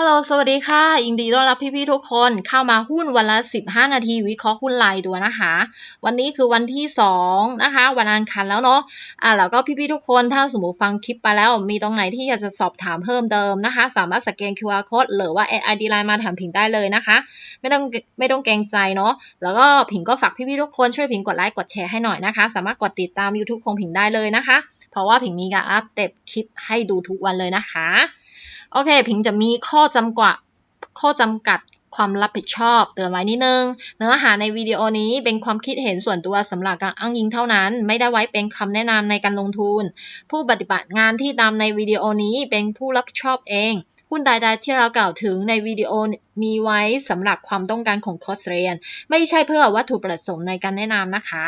ฮัลโหล สวัสดีค่ะ ยินดีต้อนรับพี่ๆทุกคนเข้ามาหุ้นวันละ 15 นาทีวิเคราะห์หุ้นรายตัวนะคะ วันนี้คือวันที่ 2 นะคะ วันอังคารแล้วเนาะ อ่าแล้วก็พี่ๆทุกคนถ้าสมมติฟังคลิปไปแล้ว มีตรงไหนที่อยากจะสอบถามเพิ่มเติมนะคะ สามารถสแกน QR code หรือว่า ID Line มาถามผิงได้เลยนะคะ ไม่ต้องไม่ต้องเกรงใจเนาะ แล้วก็ผิงก็ฝากพี่ๆทุกคนช่วยผิงกดไลค์กดแชร์ให้หน่อยนะคะ สามารถกดติดตาม YouTube ของผิงได้เลยนะคะ เพราะว่าผิงมีการอัปเดตคลิปให้ดูทุกวันเลยนะคะ โอเคผิงจะมีข้อจำกัดข้อจำกัดความรับผิดชอบเตือนไว้นิดนึง เนื้อหาในวิดีโอนี้เป็นความคิดเห็นส่วนตัวสำหรับการอ้างอิงเท่านั้น ไม่ได้ไว้เป็นคำแนะนำในการลงทุน ผู้ปฏิบัติงานที่ตามในวิดีโอนี้เป็นผู้รับผิดชอบเองหุ้นใดๆที่เรากล่าวถึงในวิดีโอมีไว้สำหรับความต้องการของคอร์สเรียน ไม่ใช่เพื่อวัตถุประสงค์ในการแนะนำนะคะ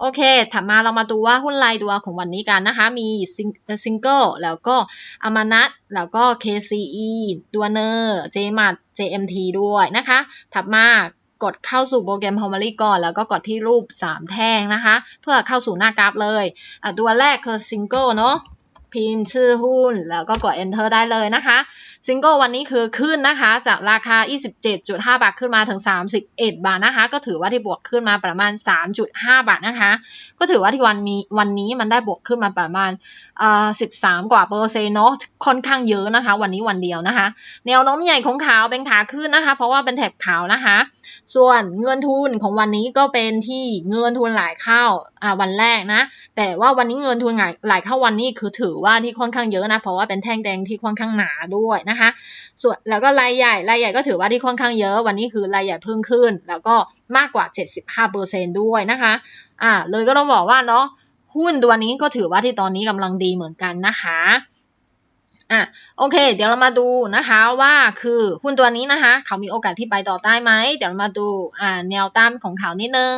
โอเค ถัดมาเรามาดูว่าหุ้นรายตัวของวันนี้กันนะคะ มีซิงเกิลแล้วก็อามานัทแล้วก็ KCE ดัวเนอร์เจมัด JMT ด้วยนะคะ ถัดมากดเข้าสู่โปรแกรม h o m e r y ก่อน แล้วก็กดที่รูป 3 แท่งนะคะ เพื่อเข้าสู่หน้ากราฟเลย อะตัวแรกคือซิงเกิลเนาะ พิมพ์ชื่อหุ้น แล้วก็กด enter ได้เลยนะคะซิงเกิลวันนี้คือขึ้นนะคะ จากราคา 27.5 บาทขึ้นมาถึง 31 บาทนะคะ ก็ถือว่าที่บวกขึ้นมาประมาณ 3.5 บาทนะคะ ก็ถือว่าที่วันมีวันนี้มันได้บวกขึ้นมาประมาณอ่า13 กว่าเปอร์เซ็นต์เนาะค่อนข้างเยอะนะคะ วันนี้วันเดียวนะคะ แนวโน้มใหญ่ของขาวเป็นขาขึ้นนะคะ เพราะว่าเป็นแถบขาวนะคะ ส่วนเงินทุนของวันนี้ก็เป็นที่เงินทุนหลายเข้าอ่าวันแรกนะ แต่ว่าวันนี้เงินทุนหลายเข้าวันนี้คือถือว่าที่ค่อนข้างเยอะนะ เพราะว่าเป็นแท่งแดงที่ค่อนข้างหนาด้วยนะคะ ส่วนแล้วก็รายใหญ่รายใหญ่ก็ถือว่าที่ค่อนข้างเยอะ วันนี้คือรายใหญ่เพิ่มขึ้น แล้วก็มากกว่า 75%ด้วยนะคะอ่าเลยก็ต้องบอกว่าเนาะหุ้นตัวนี้ก็ถือว่าที่ตอนนี้กำลังดีเหมือนกันนะคะอะโอเค เดี๋ยวเรามาดูนะคะว่าคือหุ้นตัวนี้นะคะ เขามีโอกาสที่ไปต่อได้ไหมเดี๋ยวเรามาดูอ่าแนวต้านของเขานิดนึง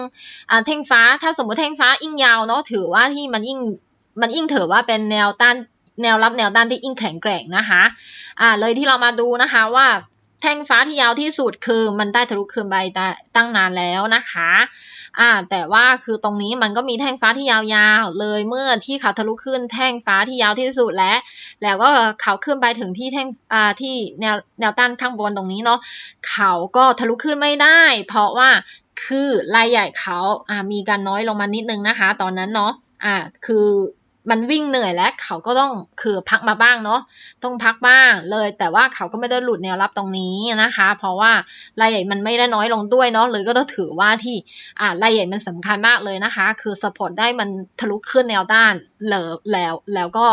อ่าแท่งฟ้าถ้าสมมติแท่งฟ้ายิ่งยาวเนาะถือว่าที่มันยิ่ง มันยิ่งถือว่าเป็นแนวต้านแนวรับแนวต้านที่ยิ่งแข็งแกร่งนะคะอ่าเลยที่เรามาดูนะคะว่าแท่งฟ้าที่ยาวที่สุดคือมันได้ทะลุคืนไปตั้งนานแล้วนะคะอ่าแต่ว่าคือตรงนี้มันก็มีแท่งฟ้าที่ยาวๆ เลยเมื่อที่เขาทะลุขึ้นแท่งฟ้าที่ยาวที่สุดแล้วแล้วก็เขาขึ้นไปถึงที่แท่งอ่าที่แนวแนวต้านข้างบนตรงนี้เนาะเขาก็ทะลุขึ้นไม่ได้ เพราะว่าคือรายใหญ่เขาอ่ามีการน้อยลงมานิดนึงนะคะ ตอนนั้นเนาะอ่าคือ มันวิ่งเหนื่อยแล้วเขาก็ต้องคือพักมาบ้างเนาะต้องพักบ้างเลย แต่ว่าเขาก็ไม่ได้หลุดแนวรับตรงนี้นะคะ เพราะว่ารายใหญ่มันไม่ได้น้อยลงด้วยเนาะเลยก็ต้องถือว่าที่อ่ารายใหญ่มันสำคัญมากเลยนะคะ คือสปอร์ตได้มันทะลุขึ้นแนวต้านเหลอแล้วแล้วก็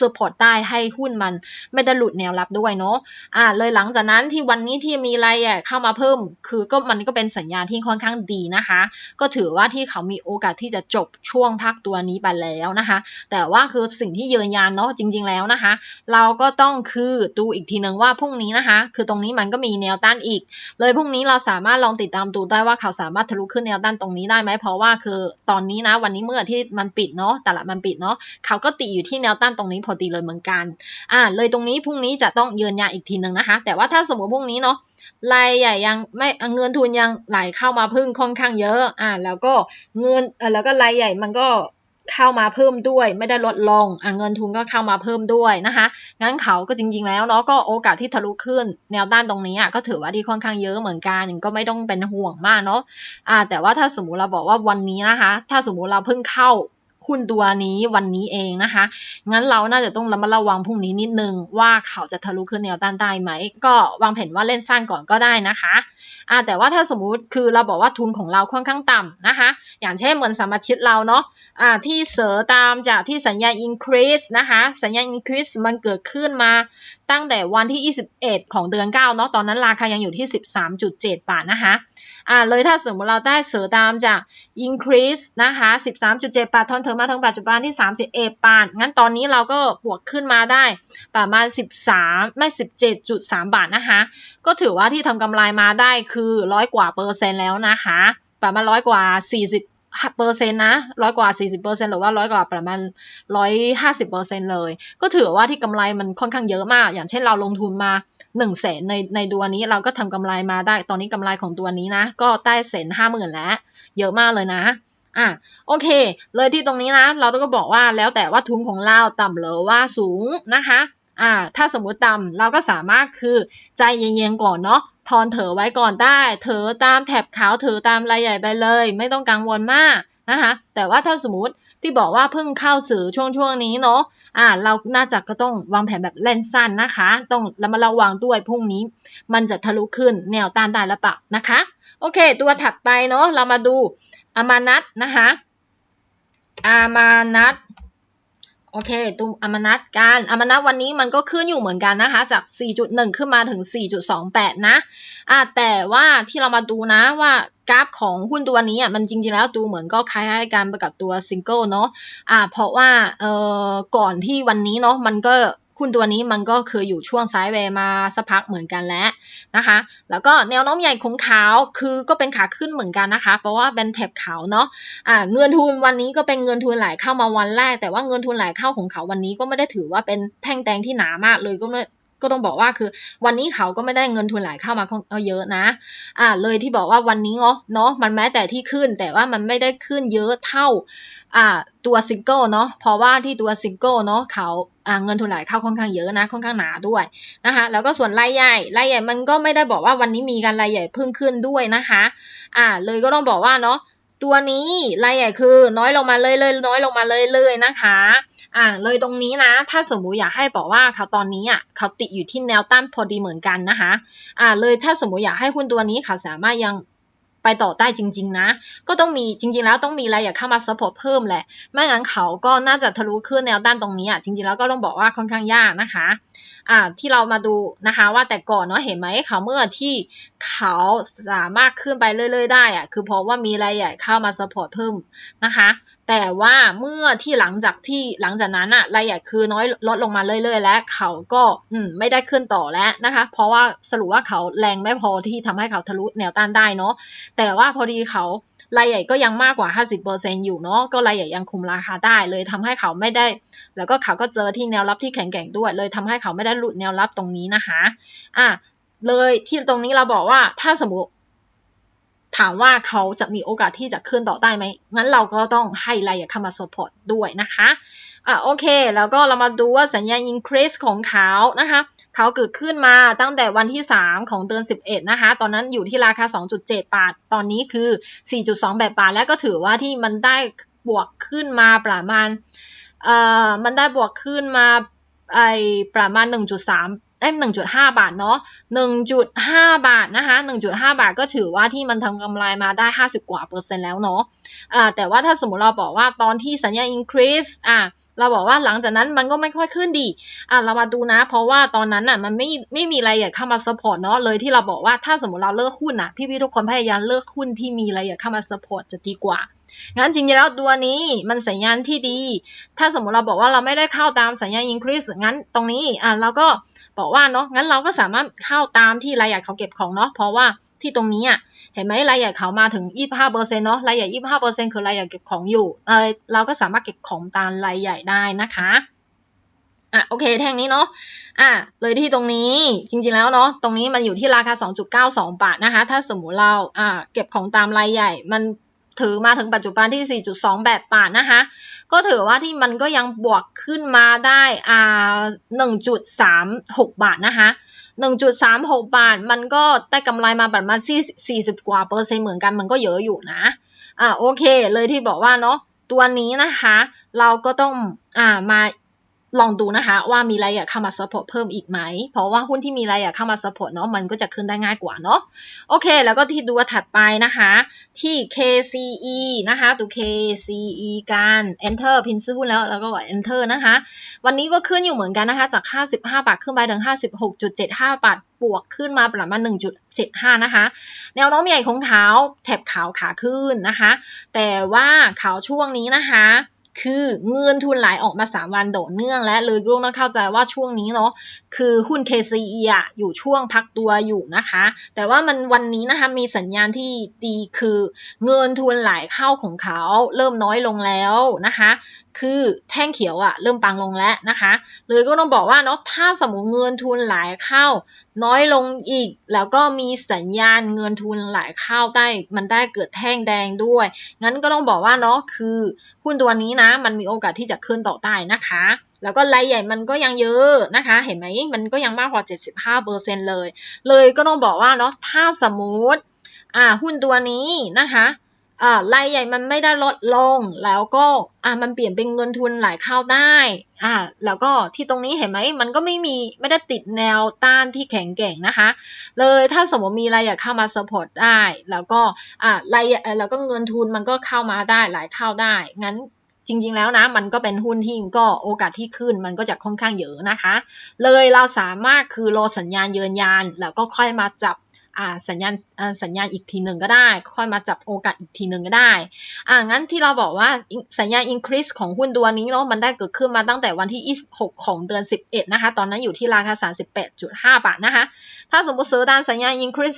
สปอร์ตได้ให้หุ้นมันไม่ได้หลุดแนวรับด้วยเนาะอ่าเลยหลังจากนั้นที่วันนี้ที่มีรายใหญ่เข้ามาเพิ่ม คือก็มันก็เป็นสัญญาณที่ค่อนข้างดีนะคะ ก็ถือว่าที่เขามีโอกาสที่จะจบช่วงพักตัวนี้ไปแล้วนะคะ แต่แต่ว่าคือสิ่งที่ยืนยันเนาะจริง ๆแล้วนะคะ เราก็ต้องคือดูอีกทีหนึ่งว่าพรุ่งนี้นะคะ คือตรงนี้มันก็มีแนวต้านอีก เลยพรุ่งนี้เราสามารถลองติดตามดูได้ว่าเขาสามารถทะลุขึ้นแนวต้านตรงนี้ได้ไหมเพราะว่าคือตอนนี้นะวันนี้เมื่อที่มันปิดเนาะตลาดมันปิดเนาะเขาก็ติอยู่ที่แนวต้านตรงนี้พอดีเลยเหมือนกันอ่าเลยตรงนี้พรุ่งนี้จะต้องยืนยันอีกทีหนึ่งนะคะ แต่ว่าถ้าสมมติพรุ่งนี้เนาะรายใหญ่ยังไม่เงินทุนยังไหลเข้ามาพึ่งค่อนข้างเยอะอ่าแล้วก็เงินเออแล้วก็รายใหญ่มันก็ เข้ามาเพิ่มด้วย ไม่ได้ลดลงเงินทุนก็เข้ามาเพิ่มด้วยนะคะงั้นเขาก็จริง ๆ แล้วเนาะก็โอกาสที่ทะลุขึ้นแนวต้านตรงนี้อะก็ถือว่าดีค่อนข้างเยอะเหมือนกันก็ไม่ต้องเป็นห่วงมากเนาะอ่าแต่ว่าถ้าสมมุติเราบอกว่าวันนี้นะคะ ถ้าสมมุติเราเพิ่งเข้า หุ้นตัวนี้วันนี้เองนะคะ งั้นเราน่าจะต้องระมัดระวังพรุ่งนี้นิดนึงว่าเขาจะทะลุขึ้นแนวต้านได้ไหม ก็วางแผนว่าเล่นสั้นก่อนก็ได้นะคะอ่าแต่ว่าถ้าสมมุติคือเราบอกว่าทุนของเราค่อนข้างต่ำนะคะ อย่างเช่นเหมือนสมาชิกเราเนาะอ่าที่เสอตามจากที่สัญญา increase นะคะ สัญญา increase มันเกิดขึ้นมาตั้งแต่วันที่ 21 ของเดือน 9 เนาะ ตอนนั้นราคายังอยู่ที่ 13.7 บาทนะคะ อ่าเลยถ้าสมมติเราได้เสือตามจาก increase นะคะ 13.7 บาททอนเถอมาถึงปัจจุบันที่ 31 บาท งั้นตอนนี้เราก็บวกขึ้นมาได้ประมาณ 13 ไม่ 17.3 บาทนะคะ ก็ถือว่าที่ทำกำไรมาได้คือร้อยกว่าเปอร์เซ็นต์แล้วนะคะ ประมาณร้อยกว่า 40 เปอร์เซ็นต์นะร้อยกว่าสี่สิบเปอร์เซ็นต์หรือว่าร้อยกว่าประมาณร้อยห้าสิบเปอร์เซ็นต์เลย ก็ถือว่าที่กำไรมันค่อนข้างเยอะมาก อย่างเช่นเราลงทุนมาหนึ่งแสนในในตัวนี้เราก็ทำกำไรมาได้ ตอนนี้กำไรของตัวนี้นะ ก็ได้แสนห้าหมื่นแล้ว เยอะมากเลยนะอะโอเค เลยที่ตรงนี้นะ เราต้องก็บอกว่าแล้วแต่ว่าทุนของเราต่ำหรือว่าสูงนะคะอ่าถ้าสมมติต่ำเราก็สามารถคือใจเย็นๆก่อนเนาะ ทอนเถอไว้ก่อนได้ เถอตามแถบขาวเถอตามรายใหญ่ไปเลย ไม่ต้องกังวลมากนะคะแต่ว่าถ้าสมมติที่บอกว่าเพิ่งเข้าสื่อช่วงช่วงนี้เนาะอ่าเราน่าจะก็ต้องวางแผนแบบเล่นสั้นนะคะ ต้องระมัดระวังด้วยพรุ่งนี้ มันจะทะลุขึ้นแนวต้านได้หรือเปล่านะคะ โอเค ตัวถัดไปเนาะเรามาดูอามานัตนะคะอามานัต อเคตูอมนัตการอมนัตวันนี้มันก็ขึ้นอยู่เหมือนกันนะคะ จาก 4.1 ขึ้นมาถึง 4.28 นะอ่าแต่ว่าที่เรามาดูนะว่ากราฟของหุ้นตัวนี้อะมันจริงๆแล้วดูเหมือนก็คล้ายๆกันไปกับตัวซิงเกิลเนาะอ่าเพราะว่าเอ่อก่อนที่วันนี้เนาะมันก็ หุ้นตัวนี้มันก็คืออยู่ช่วงไซด์เวย์มาสักพักเหมือนกันแล้วนะคะ แล้วก็แนวโน้มใหญ่ของขาวคือก็เป็นขาขึ้นเหมือนกันนะคะ เพราะว่าเป็นแถบขาวเนาะอ่าเงินทุนวันนี้ก็เป็นเงินทุนไหลเข้ามาวันแรก แต่ว่าเงินทุนไหลเข้าของเขาวันนี้ก็ไม่ได้ถือว่าเป็นแท่งแดงที่หนามากเลยก็ไก็ต้องบอกว่าคือ วันนี้เขาก็ไม่ได้เงินทุนไหลเข้ามาเยอะนะ อ่าเลยที่บอกว่าวันนี้เนาะเนาะมันแม้แต่ที่ขึ้น แต่ว่ามันไม่ได้ขึ้นเยอะเท่าอ่าตัวซิงเกิลเนาะเพราะว่าที่ตัวซิงเกิลเนาะเขาอ่าเงินทุนไหลเข้าค่อนข้างเยอะนะค่อนข้างหนาด้วยนะคะแล้วก็ส่วนรายใหญ่รายใหญ่มันก็ไม่ได้บอกว่าวันนี้มีการรายใหญ่เพิ่มขึ้นด้วยนะคะอ่าเลยก็ต้องบอกว่าเนาะ ตัวนี้รายใหญ่คือน้อยลงมาเลยเลยน้อยลงมาเลยเลยนะคะ อ่าเลยตรงนี้นะ ถ้าสมมุติอยากให้บอกว่าเขาตอนนี้อะเขาติดอยู่ที่แนวต้านพอดีเหมือนกันนะคะ อ่าเลยถ้าสมมุติอยากให้หุ้นตัวนี้เขาสามารถยังไปต่อได้จริง ๆ นะ ก็ต้องมีจริง ๆ แล้วต้องมีอะไรอยากเข้ามาซัพพอร์ตเพิ่มแหละ ไม่งั้นเขาก็น่าจะทะลุขึ้นแนวต้านตรงนี้อะจริง ๆ แล้วก็ต้องบอกว่าค่อนข้างยากนะคะ อ่าที่เรามาดูนะคะ ว่าแต่ก่อนเนาะเห็นไหมเขาเมื่อที่เขาสามารถขึ้นไปเรื่อย ๆ ได้อะคือเพราะว่ามีรายใหญ่เข้ามาสปอร์ตเพิ่มนะคะ แต่ว่าเมื่อที่หลังจากที่หลังจากนั้นอะรายใหญ่คือน้อยลดลงมาเรื่อย ๆ แล้วเขาก็อืมไม่ได้ขึ้นต่อแล้วนะคะ เพราะว่าสรุปว่าเขาแรงไม่พอที่ทำให้เขาทะลุแนวต้านได้เนาะแต่ว่าพอดีเขารายใหญ่ก็ยังมากกว่า 50%อยู่เนาะก็รายใหญ่ยังคุมราคาได้เลยทำให้เขาไม่ได้ แล้วก็เขาก็เจอที่แนวรับที่แข็งแกร่งด้วย เลยทำให้เขาไม่ได้หลุดแนวรับตรงนี้นะคะอะเลยที่ตรงนี้เราบอกว่าถ้าสมมติถามว่าเขาจะมีโอกาสที่จะขึ้นต่อได้ไหม งั้นเราก็ต้องให้รายเข้ามาสปอร์ตด้วยนะคะ อะโอเค แล้วก็เรามาดูว่าสัญญาณ increase ของเขานะคะ เขาเกิดขึ้นมาตั้งแต่วันที่ 3 ของเดือน 11 นะคะ ตอนนั้นอยู่ที่ราคา 2.7 บาท ตอนนี้คือ 4.2 แบบบาท แล้วก็ถือว่าที่มันได้บวกขึ้นมาประมาณ เอ่อมันได้บวกขึ้นมาไอประมาณ 1.3เอ้หนึ่งจุดห้าบาทเนาะหนึ่งจุดห้าบาทนะคะหนึ่งจุดห้าบาทก็ถือว่าที่มันทำกำไรมาได้ห้าสิบกว่าเปอร์เซ็นต์แล้วเนาะอ่าแต่ว่าถ้าสมมติเราบอกว่าตอนที่สัญญา increase อ่าเราบอกว่าหลังจากนั้นมันก็ไม่ค่อยขึ้นดีอ่าเรามาดูนะ เพราะว่าตอนนั้นอะมันไม่ไม่มีอะไรอยากเข้ามา support เนาะเลยที่เราบอกว่าถ้าสมมติเราเลิกหุ้นอะพี่ๆทุกคนพยายามเลิกหุ้นที่มีอะไรอยากเข้ามา support จะดีกว่า งั้นจริงๆแล้วตัวนี้มันสัญญาณที่ดี ถ้าสมมติเราบอกว่าเราไม่ได้เข้าตามสัญญาณ increase งั้นตรงนี้อ่าเราก็บอกว่าเนาะงั้นเราก็สามารถเข้าตามที่รายใหญ่เขาเก็บของเนาะเพราะว่าที่ตรงนี้อะเห็นไหมรายใหญ่เขามาถึง 25เปอร์เซ็นต์เนาะรายใหญ่ 25เปอร์เซ็นต์คือรายใหญ่เก็บของอยู่เออเราก็สามารถเก็บของตามรายใหญ่ได้นะคะอะโอเคแท่งนี้เนาะอะเลยที่ตรงนี้จริงๆแล้วเนาะตรงนี้มันอยู่ที่ราคา 2.92 บาทนะคะ ถ้าสมมุติเราอ่าเก็บของตามรายใหญ่มัน ถือมาถึงปัจจุบันที่ 4.2 แบบบาทนะคะ ก็ถือว่าที่มันก็ยังบวกขึ้นมาได้อ่า1.36 บาทนะคะ1.36 บาท มันก็ได้กำไรมาประมาณ40 กว่าเปอร์เซ็นต์เหมือนกัน มันก็เยอะอยู่นะ อ่าโอเค เลยที่บอกว่าเนาะ ตัวนี้นะคะ เราก็ต้องอ่ามา ลองดูนะคะว่ามีรายอยากเข้ามาซัพพอร์ตเพิ่มอีกไหม เพราะว่าหุ้นที่มีรายอยากเข้ามาซัพพอร์ตเนาะมันก็จะขึ้นได้ง่ายกว่าเนาะโอเค แล้วก็ที่ดูถัดไปนะคะ ที่ KCE นะคะดู KCE การ Enter พินซื้อหุ้นแล้วแล้วก็ Enter นะคะ วันนี้ก็ขึ้นอยู่เหมือนกันนะคะ จาก 55 บาทขึ้นไปถึง 56.75 บาทบวกขึ้นมาประมาณ 1.75 นะคะ แนวโน้มใหญ่ของเขาแถบขาวขาขึ้นนะคะ แต่ว่าขาวช่วงนี้นะคะ คือเงินทุนไหลออกมา 3 วันโดดเนื่องและเลยลูกต้องเข้าใจว่าช่วงนี้เนาะคือหุ้น KCE อะอยู่ช่วงพักตัวอยู่นะคะ แต่ว่ามันวันนี้นะคะมีสัญญาณที่ดีคือ เงินทุนไหลเข้าของเขาเริ่มน้อยลงแล้วนะคะ คือแท่งเขียวอะเริ่มปังลงแล้วนะคะเลยก็ต้องบอกว่าเนาะถ้าสมมติเงินทุนไหลเข้า น้อยลงอีก แล้วก็มีสัญญาณเงินทุนไหลเข้าได้มันได้เกิดแท่งแดงด้วย งั้นก็ต้องบอกว่าเนาะคือหุ้นตัวนี้นะ มันมีโอกาสที่จะขึ้นต่อได้นะคะแล้วก็รายใหญ่มันก็ยังเยอะนะคะ เห็นไหมมันก็ยังมากกว่า 75%เลย เลยก็ต้องบอกว่าเนาะถ้าสมมติอ่าหุ้นตัวนี้นะคะ อ่ารายใหญ่มันไม่ได้ลดลง แล้วก็อ่ามันเปลี่ยนเป็นเงินทุนหลายเข้าได้อ่าแล้วก็ที่ตรงนี้เห็นไหมมันก็ไม่มีไม่ได้ติดแนวต้านที่แข็งแกร่งนะคะ เลยถ้าสมมติมีรายใหญ่เข้ามาสปอร์ตได้ แล้วก็อ่ารายแล้วก็เงินทุนมันก็เข้ามาได้หลายเข้าได้ งั้นจริงๆแล้วนะมันก็เป็นหุ้นที่ก็โอกาสที่ขึ้นมันก็จะค่อนข้างเยอะนะคะ เลยเราสามารถคือรอสัญญาณเยือนยาน แล้วก็ค่อยมาจับ สัญญาณสัญญาณอีกทีหนึ่งก็ได้ ค่อยมาจับโอกาสอีกทีหนึ่งก็ได้อ่างั้นที่เราบอกว่าสัญญาณ increase ของหุ้นตัวนี้เนาะมันได้เกิดขึ้นมาตั้งแต่วันที่ 26 ของเดือน 11 นะคะ ตอนนั้นอยู่ที่ราคา 38.5 บาทนะคะ ถ้าสมมติซื้อตามสัญญาณ increase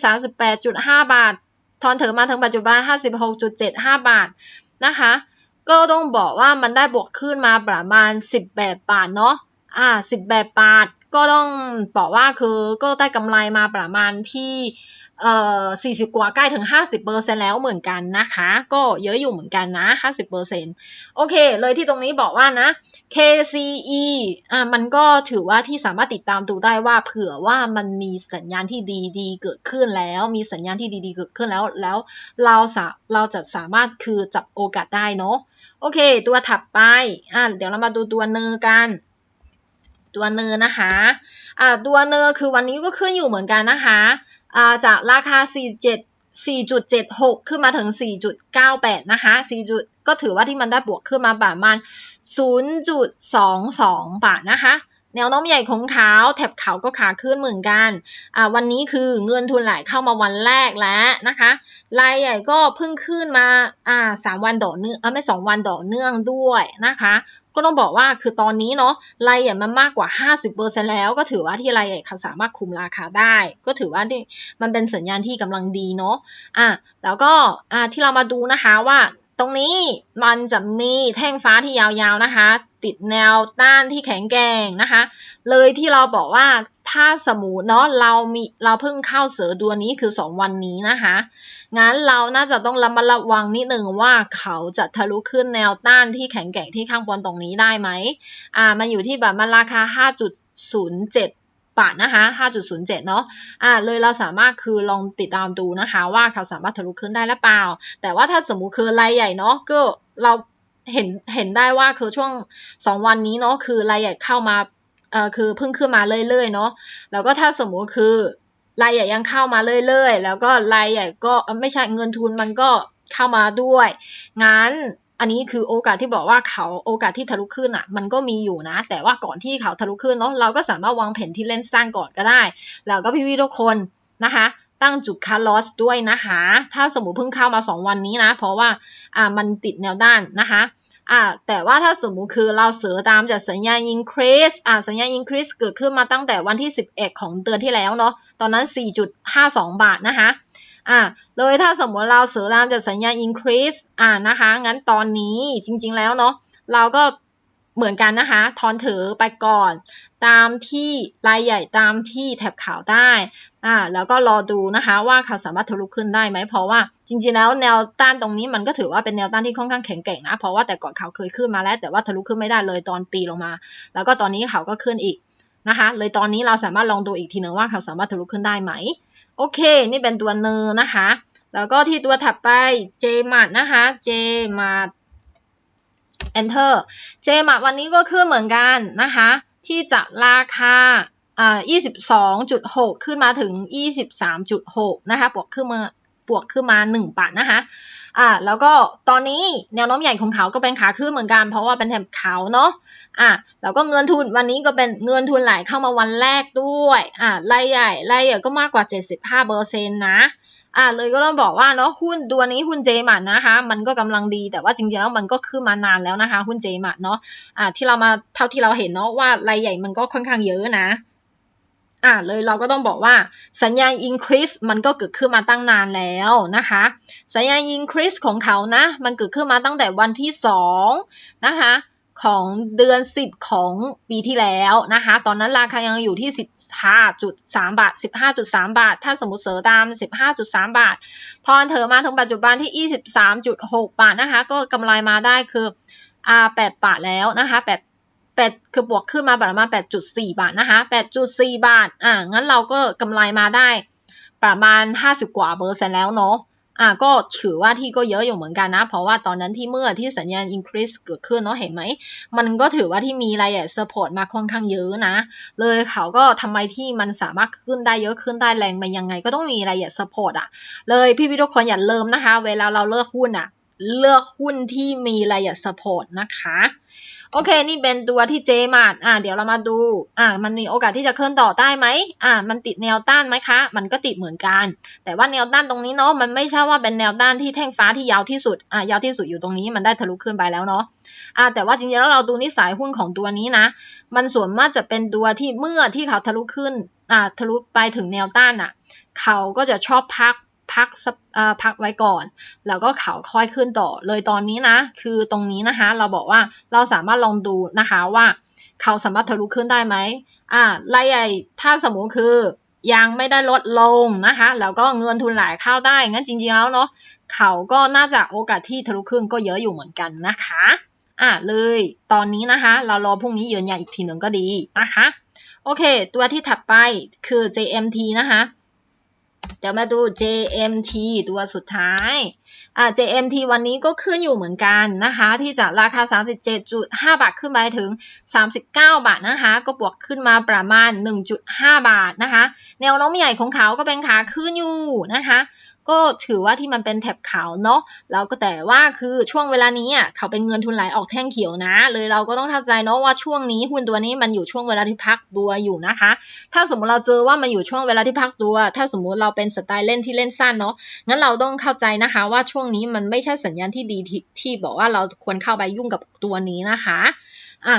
38.5 บาท ทอนเถอมาถึงปัจจุบัน 56.75 บาทนะคะก็ต้องบอกว่ามันได้บวกขึ้นมาประมาณ 18 บาทเนาะอ่า 18 บาท ก็ต้องบอกว่าคือก็ได้กำไรมาประมาณที่เอ่อ40 กว่าใกล้ถึง 50%แล้วเหมือนกันนะคะ ก็เยอะอยู่เหมือนกันนะ 50%โอเค เลยที่ตรงนี้บอกว่านะ KCE อ่ามันก็ถือว่าที่สามารถติดตามดูได้ว่าเผื่อว่ามันมีสัญญาณที่ดีๆ เกิดขึ้นแล้ว มีสัญญาณที่ดีๆ เกิดขึ้นแล้วแล้วเราสาเราจะสามารถคือจับโอกาสได้เนาะโอเค ตัวถัดไปอ่าเดี๋ยวเรามาดูตัวเนอกัน ตัวเนอนะคะอ่าตัวเนอคือวันนี้ก็ขึ้นอยู่เหมือนกันนะคะอ่าจากราคา 47 4.76 ขึ้นมาถึง 4.98 นะคะ 4 จุดก็ถือว่าที่มันได้บวกขึ้นมาประมาณ 0.22 บาทนะคะ แนวโน้มใหญ่ของเขาแถบเขาก็ขาขึ้นเหมือนกัน อ่าวันนี้คือเงินทุนไหลเข้ามาวันแรกแล้วนะคะรายใหญ่ก็เพิ่งขึ้นมาอ่าสามวันต่อเนื่องอ่าไม่สองวันต่อเนื่องด้วยนะคะ ก็ต้องบอกว่าคือตอนนี้เนาะรายใหญ่มันมากกว่า 50%แล้ว ก็ถือว่าที่รายใหญ่เขาสามารถคุมราคาได้ ก็ถือว่ามันเป็นสัญญาณที่กำลังดีเนาะอ่าแล้วก็อ่าที่เรามาดูนะคะว่า ตรงนี้มันจะมีแท่งฟ้าที่ยาวๆนะคะ ติดแนวต้านที่แข็งแกร่งนะคะ เลยที่เราบอกว่าถ้าสมมติเนาะเรามีเราเพิ่งเข้าเสือดัวนี้คือ 2 วันนี้นะคะ งั้นเราน่าจะต้องระมัดระวังนิดหนึ่งว่าเขาจะทะลุขึ้นแนวต้านที่แข็งแกร่งที่ข้างบนตรงนี้ได้ไหมอ่ามันอยู่ที่แบบมันราคา 5.07 บาทนะคะ 5.07 เนาะอ่าเลยเราสามารถคือลองติดตามดูนะคะว่าเขาสามารถทะลุขึ้นได้หรือเปล่า แต่ว่าถ้าสมมุติคือรายใหญ่เนาะก็เราเห็นเห็นได้ว่าคือช่วง 2 วันนี้เนาะคือรายใหญ่เข้ามาเอ่อคือเพิ่งขึ้นมาเรื่อยๆเนาะแล้วก็ถ้าสมมุติคือรายใหญ่ยังเข้ามาเรื่อยๆ แล้วก็รายใหญ่ก็ไม่ใช่เงินทุนมันก็เข้ามาด้วย งั้น อันนี้คือโอกาสที่บอกว่าเขาโอกาสที่ทะลุขึ้นอะ มันก็มีอยู่นะ แต่ว่าก่อนที่เขาทะลุขึ้นเนาะเราก็สามารถวางแผนที่เล่นสร้างก่อนก็ได้ แล้วก็พี่ๆทุกคนนะคะตั้งจุดคัดลอสด้วยนะคะ ถ้าสมมติเพิ่งเข้ามา 2 วันนี้นะ เพราะว่าอ่ามันติดแนวด้านนะคะอ่าแต่ว่าถ้าสมมุติคือเราเสือตามจากสัญญาณ increase อ่าสัญญาณ increase เกิดขึ้นมาตั้งแต่วันที่ 11 ของเดือนที่แล้วเนาะ ตอนนั้น 4.52 บาทนะคะ อ่าโดยถ้าสมมติเราเสือตามจากสัญญา increase อ่านะคะ งั้นตอนนี้จริง ๆ แล้วเนาะเราก็เหมือนกันนะคะ ทอนถือไปก่อน ตามที่รายใหญ่ตามที่แถบขาวได้อ่าแล้วก็รอดูนะคะว่าเขาสามารถทะลุขึ้นได้ไหมเพราะว่าจริงๆแล้วแนวต้านตรงนี้มันก็ถือว่าเป็นแนวต้านที่ค่อนข้างแข็งแกร่งนะเพราะว่าแต่ก่อนเขาเคยขึ้นมาแล้ว แต่ว่าทะลุขึ้นไม่ได้เลยตอนตีลงมา แล้วก็ตอนนี้เขาก็ขึ้นอีกนะคะ เลยตอนนี้เราสามารถลองดูอีกทีหนึ่งว่าเขาสามารถทะลุขึ้นได้ไหม โอเค นี่เป็นตัวเนอร์นะคะ แล้วก็ที่ตัวถัดไป j m a t นะคะ j m a t enter j m a t วันนี้ก็ขึ้นเหมือนกันนะคะ ที่จะราคาอ่า22.6 ขึ้นมาถึง 23.6 นะคะ บวกขึ้นมา บวกขึ้นมา 1 บาทนะคะ อ่า แล้วก็ตอนนี้แนวโน้มใหญ่ของเขาก็เป็นขาขึ้นเหมือนกัน เพราะว่าเป็นแถบเขาเนาะ อ่า แล้วก็เงินทุนวันนี้ก็เป็นเงินทุนไหลเข้ามาวันแรกด้วย อ่ารายใหญ่รายใหญ่ก็มากกว่า 75เปอร์เซ็นต์นะอ่าเลยก็ต้องบอกว่าเนาะหุ้นตัวนี้หุ้นเจมันนะคะ มันก็กำลังดีแต่ว่าจริงๆแล้วมันก็ขึ้นมานานแล้วนะคะ หุ้นเจมันเนาะอ่าที่เรามาเท่าที่เราเห็นเนาะว่ารายใหญ่มันก็ค่อนข้างเยอะนะ อ่าเลยเราก็ต้องบอกว่าสัญญาณ increase มันก็เกิดขึ้นมาตั้งนานแล้วนะคะ สัญญาณ increase ของเขานะมันเกิดขึ้นมาตั้งแต่วันที่2นะคะของเดือน 10 ของปีที่แล้วนะคะ ตอนนั้นราคายังอยู่ที่ 15.3 บาท 15.3 บาท ถ้าสมมติเสือตาม 15.3 บาท พอเถอมาถึงปัจจุบันที่ 23.6 บาทนะคะ ก็กำไรมาได้คืออ่า8บาทแล้วนะคะ 8 8คือบวกขึ้นมาประมาณ 8.4 บาทนะคะ 8.4 บาท อ่า งั้นเราก็กำไรมาได้ประมาณ 50 กว่าเปอร์เซ็นต์แล้วเนาะ อ่า ก็ถือว่าที่ก็เยอะอยู่เหมือนกันนะ เพราะว่าตอนนั้นที่เมื่อที่สัญญาณ increase เกิดขึ้นเนาะ เห็นไหม มันก็ถือว่าที่มีรายละเอียด support มาค่อนข้างเยอะนะ เลยเขาก็ทำไมที่มันสามารถขึ้นได้เยอะขึ้นได้แรงมายังไง ก็ต้องมีรายละเอียด support อะเลยพี่พี่ทุกคนอย่าลืมนะคะ เวลาเราเลือกหุ้นอะเลือกหุ้นที่มีรายละเอียด support นะคะ โอเค นี่เป็นตัวที่เจมาดอ่าเดี๋ยวเรามาดู อ่า มันมีโอกาสที่จะเคลื่อนต่อได้ไหมอ่า มันติดแนวต้านไหมคะ มันก็ติดเหมือนกัน แต่ว่าแนวต้านตรงนี้เนาะ มันไม่ใช่ว่าเป็นแนวต้านที่แท่งฟ้าที่ยาวที่สุด อ่า ยาวที่สุดอยู่ตรงนี้ มันได้ทะลุขึ้นไปแล้วเนาะ อ่า แต่ว่าจริงๆแล้วเราดูนิสัยหุ้นของตัวนี้นะ มันส่วนมากจะเป็นตัวที่เมื่อที่เขาทะลุขึ้น อ่า ทะลุไปถึงแนวต้านอะ เขาก็จะชอบพัก พักพักไว้ก่อน แล้วก็เขาค่อยขึ้นต่อ เลยตอนนี้นะ คือตรงนี้นะคะ เราบอกว่าเราสามารถลองดูนะคะว่า เขาสามารถทะลุขึ้นได้ไหมอ่ารายใหญ่ถ้าสมมุติคือยังไม่ได้ลดลงนะคะ แล้วก็เงินทุนไหลเข้าได้ งั้นจริงๆแล้วเนาะ เขาก็น่าจะโอกาสที่ทะลุขึ้นก็เยอะอยู่เหมือนกันนะคะ อ่าเลย ตอนนี้นะคะ เรารอพรุ่งนี้ยืนยันอีกทีหนึ่งก็ดีนะคะ โอเค ตัวที่ถัดไปคือ JMT นะคะ เดี๋ยวมาดู JMT ตัวสุดท้ายอ่า JMT วันนี้ก็ขึ้นอยู่เหมือนกันนะคะ ที่จะราคา 37.5 บาทขึ้นไปถึง 39 บาทนะคะ ก็บวกขึ้นมาประมาณ 1.5 บาทนะคะ แนวโน้มใหญ่ของเขาก็เป็นขาขึ้นอยู่นะคะ ก็ถือว่าที่มันเป็นแถบขาวเนาะแล้วก็แต่ว่าคือช่วงเวลานี้อะเขาเป็นเงินทุนไหลออกแท่งเขียวนะ เลยเราก็ต้องเข้าใจเนาะว่าช่วงนี้หุ้นตัวนี้มันอยู่ช่วงเวลาที่พักตัวอยู่นะคะ ถ้าสมมติเราเจอว่ามันอยู่ช่วงเวลาที่พักตัว ถ้าสมมุติเราเป็นสไตล์เล่นที่เล่นสั้นเนาะงั้นเราต้องเข้าใจนะคะว่าช่วงนี้มันไม่ใช่สัญญาณที่ดีที่ที่บอกว่าเราควรเข้าไปยุ่งกับตัวนี้นะคะอะ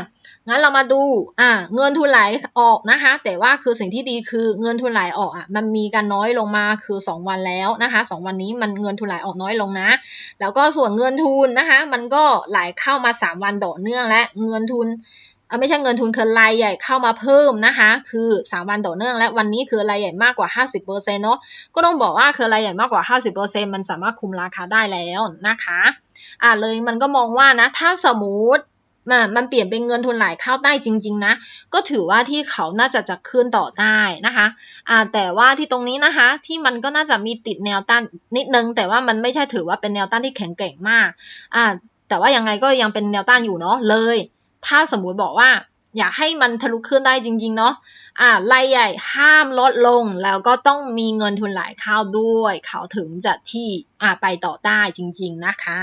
งั้นเรามาดูอะเงินทุนไหลออกนะคะ แต่ว่าคือสิ่งที่ดีคือเงินทุนไหลออกอะมันมีการน้อยลงมาคือ 2 วันแล้วนะคะ2วันนี้มันเงินทุนไหลออกน้อยลงนะ แล้วก็ส่วนเงินทุนนะคะ มันก็ไหลเข้ามา 3 วันต่อเนื่องและเงินทุนไม่ใช่เงินทุนคือรายใหญ่เข้ามาเพิ่มนะคะ คือ 3 วันต่อเนื่อง และวันนี้คือรายใหญ่มากกว่า 50%เนาะก็ต้องบอกว่าคือรายใหญ่มากกว่า 50%มันสามารถคุมราคาได้แล้วนะคะอ่าเลยมันก็มองว่านะถ้าสมมติ มันเปลี่ยนเป็นเงินทุนไหลเข้าได้จริง ๆ นะ ก็ถือว่าที่เขาน่าจะจะขึ้นต่อได้นะคะอ่าแต่ว่าที่ตรงนี้นะคะ ที่มันก็น่าจะมีติดแนวต้านนิดนึง แต่ว่ามันไม่ใช่ถือว่าเป็นแนวต้านที่แข็งแกร่งมากอ่าแต่ว่ายังไงก็ยังเป็นแนวต้านอยู่เนาะเลย ถ้าสมมุติบอกว่า อยากให้มันทะลุขึ้นได้จริง ๆ เนาะอ่ารายใหญ่ห้ามลดลงแล้วก็ต้องมีเงินทุนไหลเข้าด้วย เขาถึงจะที่อ่าไปต่อได้จริง ๆ นะคะ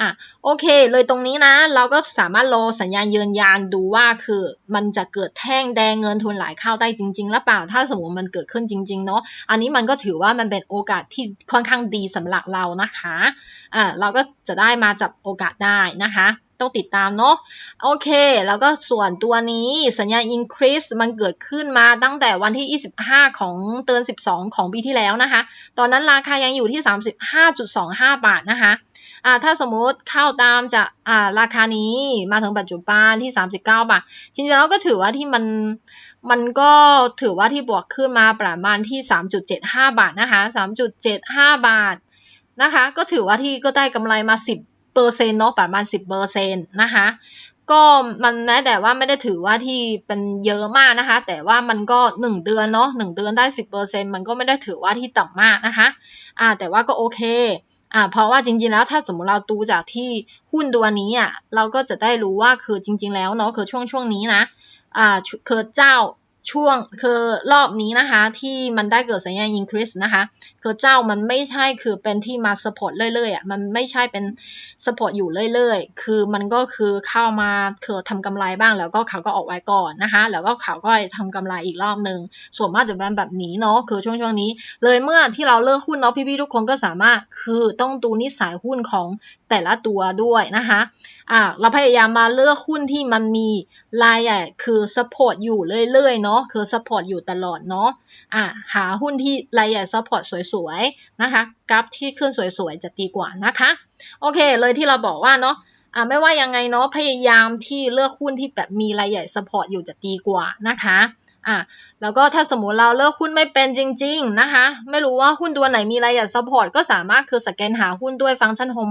อะโอเค เลยตรงนี้นะ เราก็สามารถรอสัญญาณยืนยันดูว่าคือมันจะเกิดแท่งแดงเงินทุนไหลเข้าได้จริง ๆ หรือเปล่า ถ้าสมมติมันเกิดขึ้นจริง ๆ เนาะอันนี้มันก็ถือว่ามันเป็นโอกาสที่ค่อนข้างดีสำหรับเรานะคะอ่าเราก็จะได้มาจับโอกาสได้นะคะ ต้องติดตามเนาะโอเค แล้วก็ส่วนตัวนี้สัญญาณ increase มันเกิดขึ้นมาตั้งแต่วันที่ 25 ของเตือน 12 ของปีที่แล้วนะคะ ตอนนั้นราคายังอยู่ที่ 35.25 บาทนะคะอ่าถ้าสมมุติเข้าตามจะอ่าราคานี้มาถึงปัจจุบันที่ 39 บาท จริงๆแล้วก็ถือว่าที่มันมันก็ถือว่าที่บวกขึ้นมาประมาณที่ 3.75 บาทนะคะ 3.75 บาทนะคะ ก็ถือว่าที่ก็ได้กำไรมา 10 เปอร์เซ็นต์เนาะประมาณสิบเปอร์เซ็นต์นะคะก็มันแม้แต่ว่าไม่ได้ถือว่าที่เป็นเยอะมากนะคะ แต่ว่ามันก็หนึ่งเดือนเนาะหนึ่งเดือนได้สิบเปอร์เซ็นต์มันก็ไม่ได้ถือว่าที่ต่ำมากนะคะอ่าแต่ว่าก็โอเคอ่าเพราะว่าจริงๆแล้วถ้าสมมติเราดูจากที่หุ้นตัวนี้อะเราก็จะได้รู้ว่าคือจริง ๆ แล้วเนาะคือช่วงช่วงนี้นะอ่าคือเจ้า ช่วงคือรอบนี้นะคะที่มันได้เกิดสัญญาณ increase นะคะคือเจ้ามันไม่ใช่คือเป็นที่มา support เรื่อยๆอะมันไม่ใช่เป็น support อยู่เรื่อยๆ คือมันก็คือเข้ามาคือทำกำไรบ้างแล้วก็เขาก็ออกไว้ก่อนนะคะแล้วก็เขาก็ทำกำไรอีกรอบหนึ่งส่วนมากจะเป็นแบบนี้เนาะคือช่วงช่วงนี้ เลยเมื่อที่เราเลิกหุ้นเนาะพี่ๆทุกคนก็สามารถคือต้องดูนิสัยหุ้นของแต่ละตัวด้วยนะคะอ่าเราพยายามมาเลือกหุ้นที่มันมีรายใหญ่คือ support อยู่เรื่อยๆเนาะคือ support อยู่ตลอดเนาะอ่าหาหุ้นที่รายใหญ่ support สวยๆนะคะกราฟที่ขึ้นสวยๆจะดีกว่านะคะโอเคเลยที่เราบอกว่าเนาะอ่าไม่ว่ายังไงเนาะพยายามที่เลือกหุ้นที่แบบมีรายใหญ่สปอร์ตอยู่จะดีกว่านะคะอ่าแล้วก็ถ้าสมมติเราเลือกหุ้นไม่เป็นจริง ๆนะคะ ไม่รู้ว่าหุ้นตัวไหนมีรายใหญ่สปอร์ตก็สามารถคือสแกนหาหุ้นด้วยฟังก์ชันโฮม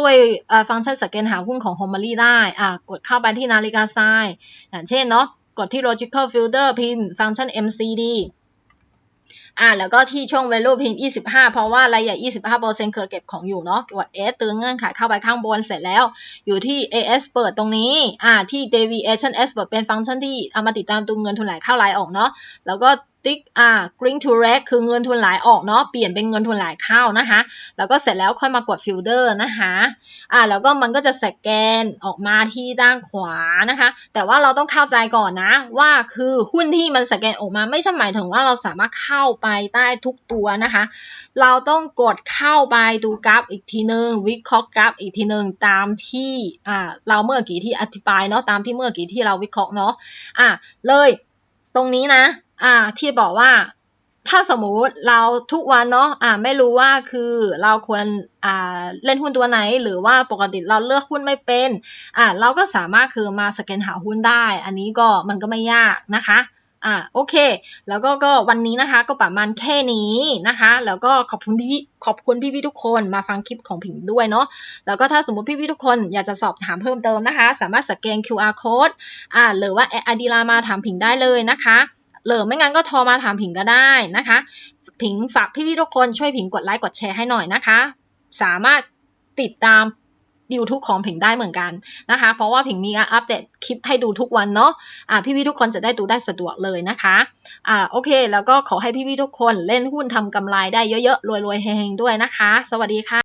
ด้วยอ่าฟังก์ชันสแกนหาหุ้นของ h o m e r y ได้อ่ากดเข้าไปที่นาฬิกาทรายอย่างเช่นเนาะ กดที่ logical filter พิมพ์ฟังก์ชัน MCD อ่าแล้วก็ที่ช่อง value พิมพ์ 25 เพราะว่ารายใหญ่25%เคยเก็บของอยู่เนาะกด S ตือเงื่อนไขเข้าไปข้างบนเสร็จแล้ว อยู่ที่ AS เปิดตรงนี้อ่าที่ deviation S เปิดเป็นฟังก์ชันที่เอามาติดตามตัวเงินทุนไหลเข้าไหลออกเนาะแล้วก็ ติ๊กอ่า green to red คือเงินทุนไหลออกเนาะเปลี่ยนเป็นเงินทุนไหลเข้านะคะ แล้วก็เสร็จแล้วค่อยมากด filter นะคะอ่าแล้วก็มันก็จะสแกนออกมาที่ด้านขวานะคะ แต่ว่าเราต้องเข้าใจก่อนนะว่าคือหุ้นที่มันสแกนออกมาไม่ใช่หมายถึงว่าเราสามารถเข้าไปได้ทุกตัวนะคะ เราต้องกดเข้าไปดูกราฟอีกทีหนึงวิเคราะห์กราฟอีกทีหนึ่งตามที่อ่าเราเมื่อกี้ที่อธิบายเนาะตามที่เมื่อกี้ที่เราวิเคราะห์เนาะอ่าเลยตรงนี้นะ อ่า ที่บอกว่า ถ้าสมมุติเราทุกวันเนาะอ่า ไม่รู้ว่าคือเราควรอ่าเล่นหุ้นตัวไหน หรือว่าปกติเราเลือกหุ้นไม่เป็น อ่า เราก็สามารถคือมาสแกนหาหุ้นได้ อันนี้ก็มันก็ไม่ยากนะคะอ่าโอเค แล้วก็ก็วันนี้นะคะก็ประมาณแค่นี้นะคะ แล้วก็ขอบคุณพี่ขอบคุณพี่ๆทุกคนมาฟังคลิปของผิงด้วยเนาะแล้วก็ถ้าสมมติพี่ๆทุกคนอยากจะสอบถามเพิ่มเติมนะคะ สามารถสแกน QR code อ่าหรือว่าแอดดีลามาถามผิงได้เลยนะคะ หรือไม่งั้นก็โทรมาถามผิงก็ได้นะคะ ผิงฝากพี่ๆทุกคนช่วยผิงกดไลค์กดแชร์ให้หน่อยนะคะ สามารถติดตาม YouTube ของผิงได้เหมือนกันนะคะ เพราะว่าผิงมีอัปเดตคลิปให้ดูทุกวันเนาะอ่พี่ๆทุกคนจะได้ดูได้สะดวกเลยนะคะอ่าโอเค แล้วก็ขอให้พี่ๆทุกคนเล่นหุ้นทำกำไรได้เยอะๆรวยๆเฮงๆด้วยนะคะ สวัสดีค่ะ